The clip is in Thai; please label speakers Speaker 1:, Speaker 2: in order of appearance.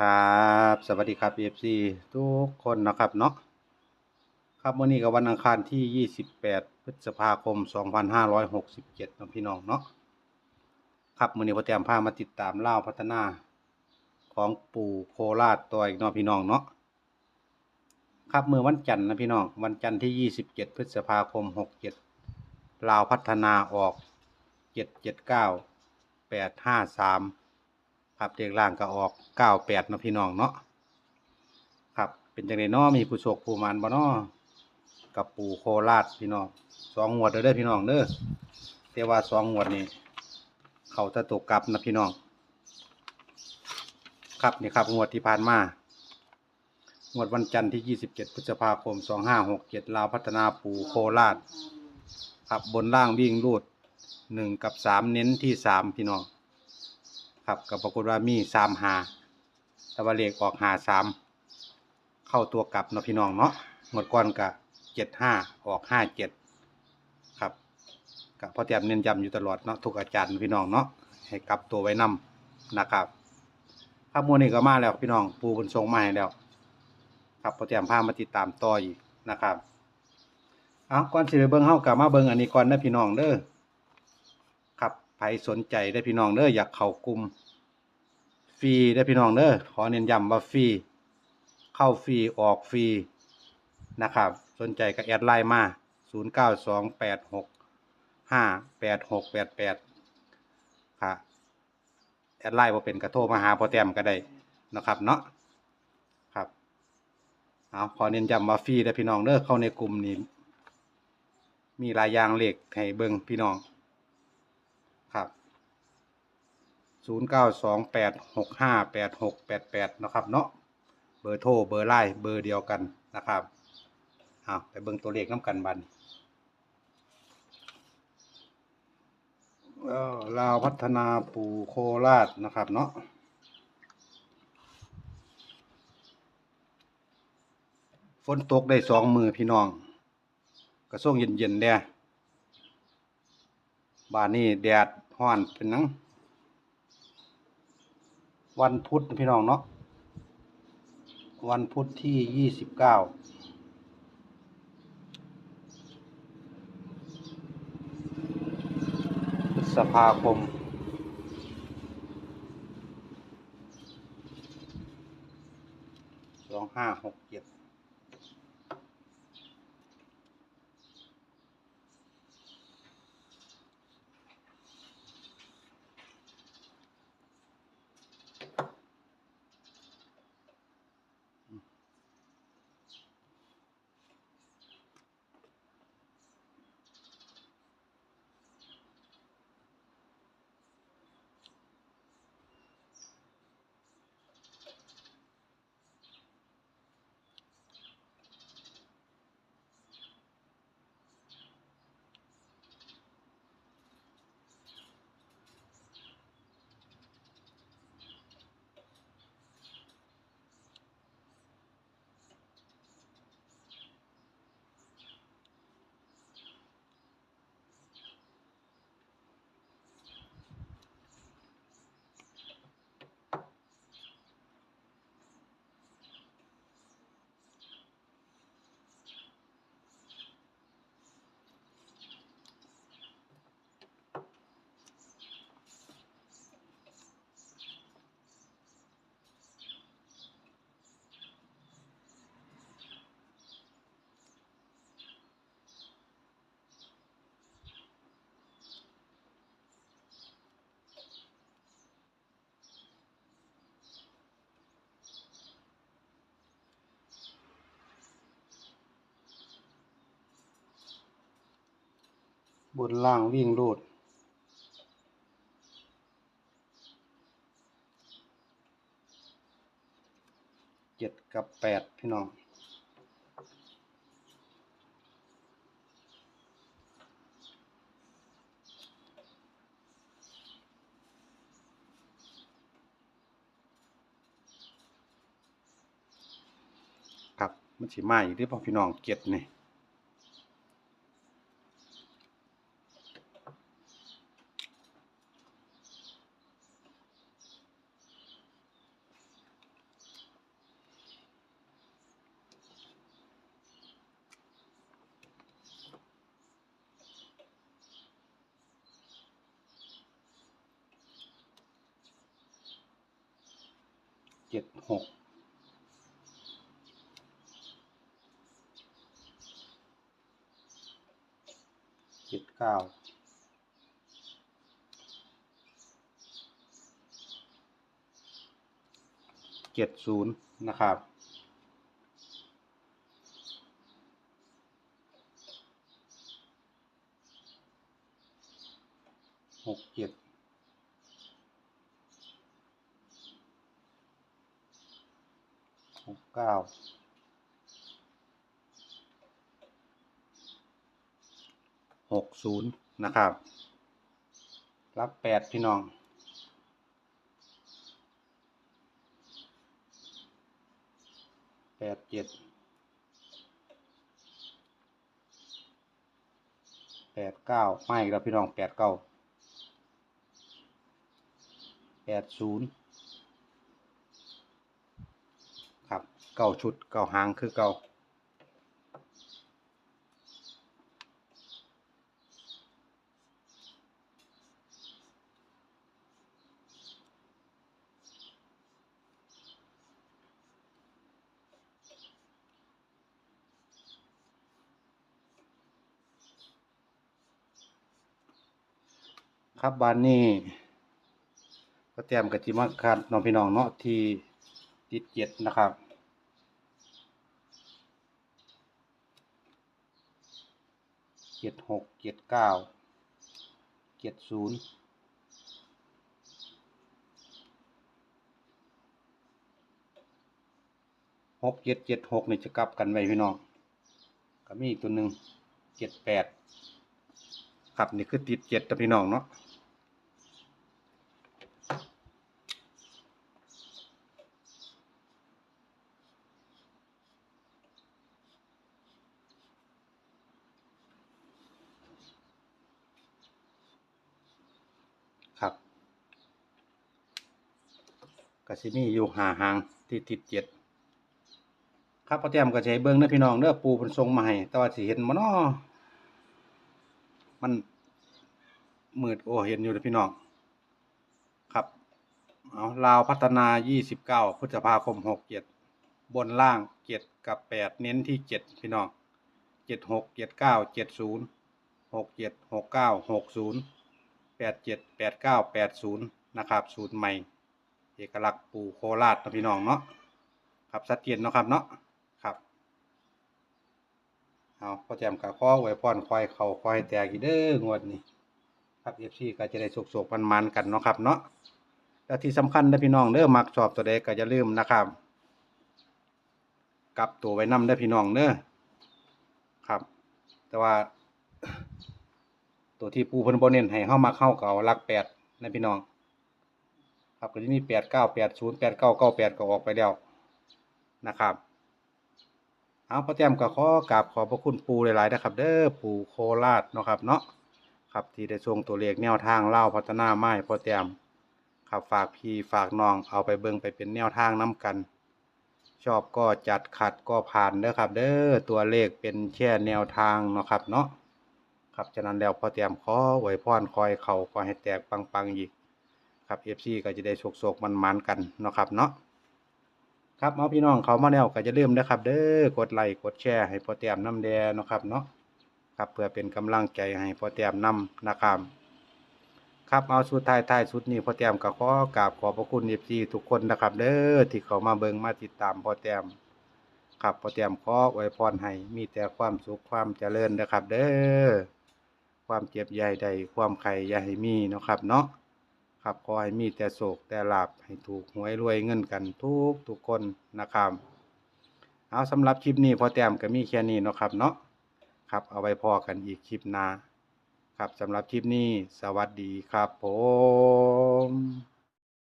Speaker 1: ครับ สวัสดีครับ FC ทุกคนนะครับเนาะครับวันนี้ก็วันอังคารที่ 28 พฤษภาคม 2567เนาะพี่น้องเนาะครับมื้อนี้พอแต้มพามาติดตามเล่าพัฒนาของปู่โคราชตัวอีกเนาะพี่น้องเนาะครับมือวันจันทร์นะพี่น้องวันจันทร์ที่ 27 พฤษภาคม 67ลาวพัฒนาออก 779 853 ครับเลขล่างก็ออก98เนะพี่น้องเนาะครับเป็นจังไดเนาะมีผู้โชคผู้มานบ่เนาะกับปู่โคราชพี่น้องสองงวดเด้อเด้อพี่น้องเด้อแต่ว่าสองงวดนี้เขาจะตกกลับนะพี่น้อง ครับนี่ครับงวดที่ผ่านมางวดวันจันทร์ที่ 27 พฤษภาคม 2567ลาวพัฒนาปูโคราช ครับบนล่างวิ่งรูดหนึ่งกับสามเน้นที่สามพี่น้อง ครับกับปรากฏว่ามีสามหาต่ว่าเลขออกหาสามเข้าตัวกลับเนาะพี่น้องเนาะหมดก่อนกับเจ็ดห้าออกห้าเจ็ดครับกับพอเตรียมเน้นย้ำอยู่ตลอดเนาะทุกอาจารย์พี่น้องเนาะให้กลับตัวไว้นํนะครับครับมวลนี้ก็มาแล้วพี่น้องปูบนทรงมาให้แล้ว ครับพอเตรียมพามาติดตามต่ออีกนะครับเอาก่อนสิไปเบิ่งเฮากับมาเบิ่งอันนี้ก่อนนะพี่น้องเด้อ ใครสนใจได้พี่น้องเด้ออยากเข้ากลุ่มฟรีได้พี่น้องเด้อขอเน้นย้ำว่าฟรีเข้าฟรีออกฟรีนะครับ สนใจก็แอดไลน์มา 0 9 2 8 6 5 8 6 8 8ค่ะแอดไลน์บ่เป็นกระโทรมาหาพอแต้มก็ได้นะครับเนาะครับเอาขอเน้นย้ำว่าฟรีได้พี่น้องเด้อเข้าในกลุ่มนี้ มีหลายยางเหลขให้เบิ่งพี่น้อง ครับ ศูนย์เก้าสองแปดหกห้าแปดหกแปดแปดนะครับเนาะเบอร์โทรเบอร์ไลน์เบอร์เดียวกันนะครับเอาไปเบิ่งตัวเลขน้ำกันบันเออลาวพัฒนาปู่โคราชนะครับเนาะฝนตกได้สองมือพี่น้อง กระส่งเย็นๆเด้บ้านนี้แดดฮ้อนเป็นนัง วันพุธพี่น้องเนาะวันพุธที่ยี่สิบเก้าพฤษภาคมสองห้าหกเจ็ด บนล่างวิ่งรูดเจ็ดกับแปดพี่น้องครับมันสิมาอีกที่พ่อพี่น้องเจ็ดนี่ เจ็ดหกเจ็ดเก้าเจ็ดศูนย์นะครับหกเจ็ด หกเก้าหกศูนย์นะครับ รับแปดพี่น้องแปดเจ็ดแปดเก้าไม่อีกแล้วพี่น้องแปดเก้าแปดศูนย์ครับ เก้าชุดเก้าหางคือเก้าครับบานนี้ก็เตรียมกะจิมาคัดน้องพี่น้องเนาะที่ติดเจ็ดนะครับ เจ็ดหกเจ็ดเก้าเจ็ดศูนย์หกเจ็ดเจ็ดหกนี่จะกลับกันไว้พี่น้องก็มีอีกตัวหนึ่งเจ็ดแปดครับนี่คือติดเจ็ดนะพี่น้องเนาะ ครับ กสิมีอยู่หาหางที่ติดเจ็ดครับพ่อแต้มก็จะให้เบิ่งเด้อพี่น้องเด้อปูเพิ่นส่งมาให้แต่ว่าสิเห็นบ่น้อมันมืดโอ้เห็นอยู่เด้อพี่น้องครับเอาลาวพัฒนา 29พฤษภาคม 67 บนล่าง 7 กับ 8 เน้นที่ 7 พี่น้อง 76 79 70 67 69 60แปดเจ็ดแปดเก้าแปดศูนย์นะครับ สูตรใหม่ เอกลักษณ์ปู่โคราชนะพี่น้องเนาะครับชัดเจนเนาะครับเนาะครับเอาพ่อแจมกับข้อไว้พรควายเข่าควายแตกอีเด้องวดนี้ครับเอฟซีก็จะได้สุกๆมันๆกันเนาะครับเนาะแล้วที่สำคัญนะพี่น้องเด้อมักชอบตัวใดก็อย่าลืมนะครับกลับตัวไว้นำเด้พี่น้องเด้อครับ แต่ว่า ตัวที่ปูเพิ่นบ่เน้นให้เฮามาเข้าเก่าหลักแปดนะพี่น้อง ครับก็จะมีแปดเก้าแปดศูนย์แปดเก้าเก้าแปดก็ออกไปแล้วนะครับเอาพ่อแต้มก็ขอกราบขอบพระคุณปูหลายๆนะครับ เด้อปูโคราชเนาะครับเนาะครับที่ได้ส่งตัวเลขแนวทางเล่าพัฒนาไม้พ่อแต้มครับฝากพี่ฝากน้องเอาไปเบิ่งไปเป็นแนวทางน้กัน ชอบก็จัดขัดก็ผ่านเด้อครับ เด้อตัวเลขเป็นแค่แนวทางเนาะครับเนาะครับฉะนั้นแล้วพอเตรียมขอไว้พรคอยเข่าคอยให้แตกปังๆอีก ครับเอฟซีก็จะได้โศกๆมันๆกันเนาะครับเนาะครับเอาพี่น้องเขามาแล้วก็จะเริ่าลืมนะครับ เด้อกดไลค์กดแชร์ให้พอเตียมน้ำแดงเนาะครับเนาะครับเพื่อเป็นกำลังใจให้พอเตียมนำนะครับครับเอาสุดท้ายท้ายสุดนี้พอเตียมก็ขอกราบขอบพระคุณเอฟซีทุกคนนะครับ เด้อที่เขามาเบิ่งมาติดตามพอเตียมครับพอเตียมขอไว้พรให้มีแต่ความสุขความเจริญนะครับ เด้อความเจ็บใหญ่ใดความไข่ให้มีนะครับเนาะะครับขอให้มีแต่โศกแต่ลาบให้ถูกหวยรวยเงินกันทุกทุกคนนะครับ เอาสำหรับคลิปนี้พอแต้มก็มีแค่นี้เนาะครับเนาะครับเอาไว้พอกันอีกคลิปหน้าครับสำหรับคลิปนี้สวัสดีครับผม